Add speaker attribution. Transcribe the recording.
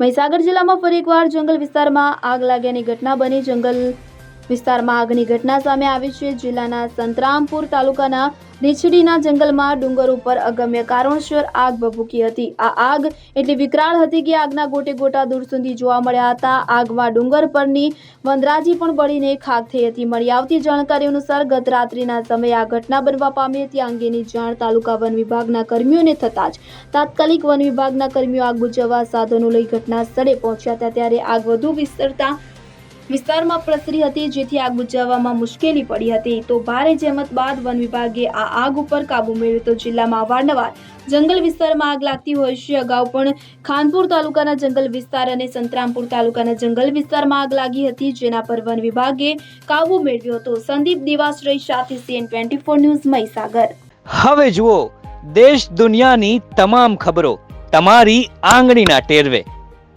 Speaker 1: મહીસાગર જિલ્લામાં ફરી એકવાર જંગલ વિસ્તારમાં આગ લાગ્યાની ઘટના બની. જંગલ વિસ્તારમાં આગની ઘટના સામે આવી છે. જિલ્લાના સંતરામપુર તાલુકાના નીચડીના જંગલમાં ડુંગર ઉપર અગમ્ય કારણોસર આગ ભભૂકી હતી. આ આગ એટલી વિકરાળ હતી કે આગના ગોટે ગોટા દૂર સુધી જોવા મળ્યા હતા. આગમાં ડુંગર પરની વનરાજી પણ બળીને ખાક થઈ હતી. મળી આવતી જાણકારી અનુસાર ગત રાત્રિના સમયે આ ઘટના બનવા પામી હતી. આ અંગેની જાણ તાલુકા વન વિભાગના કર્મીઓને થતાં જ તાત્કાલિક વન વિભાગના કર્મીઓ આગ બુજવવા સાધનો લઈ ઘટના સ્થળે પહોંચ્યા હતા. ત્યારે આગ વધુ વિસ્તરતા વિસ્તારમાં પ્રસરી હતી, જેથી આગ બુઝાવવામાં મુશ્કેલી પડી હતી. તો ભારે જહેમત બાદ વન વિભાગે આ આગ ઉપર કાબુ મેળવ્યો તો જિલ્લામાં વારંવાર જંગલ વિસ્તારમાં આગ લાગતી હોય છે. અગાઉ પણ ખાનપુર તાલુકાના જંગલ વિસ્તાર અને સંતરામપુર તાલુકાના જંગલ વિસ્તારમાં આગ લાગી હતી, જેના પર વન વિભાગે કાબુ મેળવ્યો હતો. સંદીપ દિવાશ્રય સાથે CN twenty four news Mahisagar.
Speaker 2: હવે જુઓ, દેશ દુનિયાની તમામ ખબરો. તમારી આંગળીના ટેરવે.